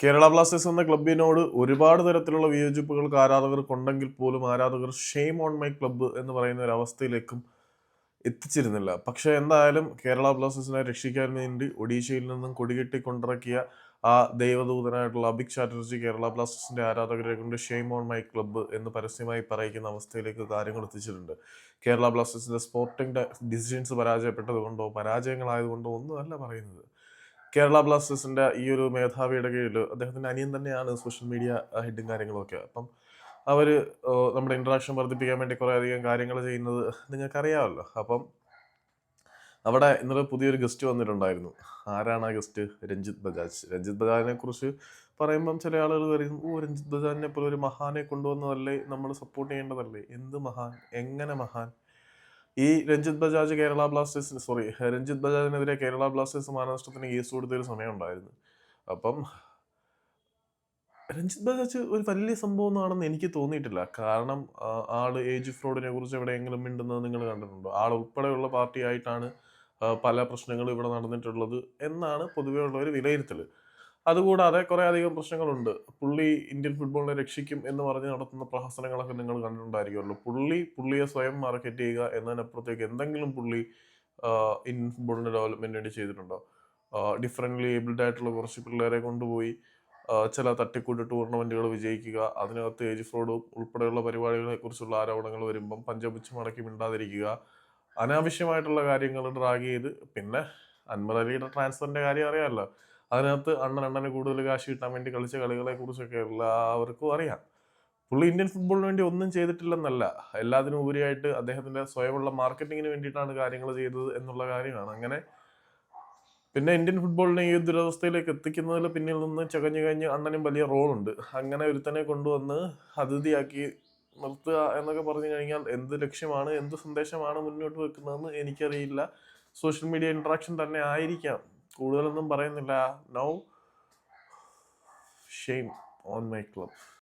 Kerala Blasters എന്ന ക്ലബിനോട് ഒരുപാട് തരത്തിലുള്ള വിയോജിപ്പുകൾക്ക് ആരാധകർക്കുണ്ടെങ്കിൽ പോലും ആരാധകർ ഷെയിം ഓൺ മൈ ക്ലബ്ബ് എന്ന് പറയുന്ന ഒരു അവസ്ഥയിലേക്കും എത്തിച്ചിരുന്നില്ല. പക്ഷേ എന്തായാലും കേരള ബ്ലാസ്റ്റേഴ്സിനെ രക്ഷിക്കാൻ വേണ്ടി ഒഡീഷയിൽ നിന്നും കൊടികെട്ടി കൊണ്ടിറക്കിയ ആ ദൈവദൂതനായിട്ടുള്ള അഭിക് ചാറ്റർജി കേരള ബ്ലാസ്റ്റേഴ്സിന്റെ ആരാധകരെ കൊണ്ട് ഷെയിം ഓൺ മൈ ക്ലബ്ബ് എന്ന് പരസ്യമായി പറയിക്കുന്ന അവസ്ഥയിലേക്ക് കാര്യങ്ങൾ എത്തിച്ചിട്ടുണ്ട്. കേരള ബ്ലാസ്റ്റേഴ്സിന്റെ സ്പോർട്ടിംഗ് ഡിസിഷൻസ് പരാജയപ്പെട്ടതുകൊണ്ടോ പരാജയങ്ങളായതുകൊണ്ടോ ഒന്നുമല്ല പറയുന്നത്. കേരള ബ്ലാസ്റ്റേഴ്സിന്റെ ഈ ഒരു മേധാവിയുടെ കീഴിൽ അദ്ദേഹത്തിന്റെ അനിയൻ തന്നെയാണ് സോഷ്യൽ മീഡിയ ഹെഡും കാര്യങ്ങളൊക്കെ. അപ്പം അവർ നമ്മുടെ ഇൻട്രാക്ഷൻ വർദ്ധിപ്പിക്കാൻ വേണ്ടി കുറേ അധികം കാര്യങ്ങൾ ചെയ്യുന്നത് നിങ്ങൾക്കറിയാമല്ലോ. അപ്പം അവിടെ ഇന്നലെ പുതിയൊരു ഗസ്റ്റ് വന്നിട്ടുണ്ടായിരുന്നു. ആരാണ് ആ ഗസ്റ്റ് രഞ്ജിത്ത് ബജാജ്. രഞ്ജിത്ത് ബജാജിനെ കുറിച്ച് പറയുമ്പം ചില ആളുകൾ പറയും ഓ രഞ്ജിത്ത് ബജാജിനെ പോലെ ഒരു മഹാനെ കൊണ്ടുവന്നതല്ലേ? നമ്മൾ സപ്പോർട്ട് ചെയ്യേണ്ടതല്ലേ? എന്ത് മഹാൻ? എങ്ങനെ മഹാൻ? ഈ രഞ്ജിത് ബജാജ് കേരള ബ്ലാസ്റ്റേഴ്സിന് സോറി രഞ്ജിത് ബജാജിനെതിരെ കേരള ബ്ലാസ്റ്റേഴ്സ് മാനനഷ്ടത്തിന് കേസ് കൊടുത്തൊരു സമയം ഉണ്ടായിരുന്നു അപ്പം രഞ്ജിത് ബജാജ് ഒരു വലിയ സംഭവം സംഭവമാണെന്ന് എനിക്ക് തോന്നിയിട്ടില്ല. കാരണം ആൾ ഏജ് ഫ്രോഡിനെ കുറിച്ച് എവിടെയെങ്കിലും മിണ്ടുന്നത് നിങ്ങൾ കണ്ടിട്ടുണ്ടോ? ആൾ ഉൾപ്പെടെയുള്ള പാർട്ടിയായിട്ടാണ് പല പ്രശ്നങ്ങളും ഇവിടെ നടന്നിട്ടുള്ളത് എന്നാണ് പൊതുവേ ഉള്ള ഒരു വിലയിരുത്തൽ അതുകൂടാതെ കുറേ അധികം പ്രശ്നങ്ങളുണ്ട്. പുള്ളി ഇന്ത്യൻ ഫുട്ബോളിനെ രക്ഷിക്കും എന്ന് പറഞ്ഞ് നടത്തുന്ന പ്രഹസനങ്ങളൊക്കെ നിങ്ങൾ കണ്ടിട്ടുണ്ടായിരിക്കുമല്ലോ. പുള്ളി പുള്ളിയെ സ്വയം മാർക്കറ്റ് ചെയ്യുക എന്നതിനപ്പുറത്തേക്ക് എന്തെങ്കിലും പുള്ളി ഇന്ത്യൻ ഫുട്ബോളിന്റെ ഡെവലപ്മെന്റ് വേണ്ടി ചെയ്തിട്ടുണ്ടോ? ഡിഫറെന്റ്ലി ഏബിൾഡ് ആയിട്ടുള്ള കുറച്ച് പിള്ളേരെ കൊണ്ടുപോയി ചില തട്ടിക്കൂട്ട് ടൂർണമെന്റുകൾ വിജയിക്കുക അതിനകത്ത് ഏജ് ഫ്രോഡും ഉൾപ്പെടെയുള്ള പരിപാടികളെ കുറിച്ചുള്ള ആരോപണങ്ങൾ വരുമ്പം പഞ്ചപുച്ച് മടക്കി മിണ്ടാതിരിക്കുക അനാവശ്യമായിട്ടുള്ള കാര്യങ്ങൾ ഡ്രാഗ് ചെയ്ത് പിന്നെ അൻമർ അലിയുടെ ട്രാൻസ്ഫറിന്റെ കാര്യം അറിയാമല്ലോ. അതിനകത്ത് അണ്ണൻ അണ്ണന് കൂടുതൽ കാശ് കിട്ടാൻ വേണ്ടി കളിച്ച കളികളെ കുറിച്ചൊക്കെ എല്ലാവർക്കും അറിയാം. പുള്ളി ഇന്ത്യൻ ഫുട്ബോളിന് വേണ്ടി ഒന്നും ചെയ്തിട്ടില്ലെന്നല്ല. എല്ലാത്തിനും ഉപരിയായിട്ട് അദ്ദേഹത്തിന്റെ സ്വയമുള്ള മാർക്കറ്റിങ്ങിന് വേണ്ടിയിട്ടാണ് കാര്യങ്ങൾ ചെയ്തത് എന്നുള്ള കാര്യമാണ്. അങ്ങനെ പിന്നെ ഇന്ത്യൻ ഫുട്ബോളിനെ ഈ ദുരവസ്ഥയിലേക്ക് എത്തിക്കുന്നതിൽ പിന്നിൽ നിന്ന് ചകഞ്ഞു കഴിഞ്ഞ് അണ്ണനും വലിയ റോളുണ്ട് അങ്ങനെ ഒരുത്തനെ കൊണ്ടുവന്ന് അതിഥിയാക്കി നിർത്തുക എന്നൊക്കെ പറഞ്ഞു കഴിഞ്ഞാൽ എന്ത് ലക്ഷ്യമാണ് എന്ത് സന്ദേശമാണ് മുന്നോട്ട് വെക്കുന്നതെന്ന് എനിക്കറിയില്ല. സോഷ്യൽ മീഡിയ ഇൻട്രാക്ഷൻ തന്നെ ആയിരിക്കാം. കൂടുതലൊന്നും പറയുന്നില്ല. Now shame on my club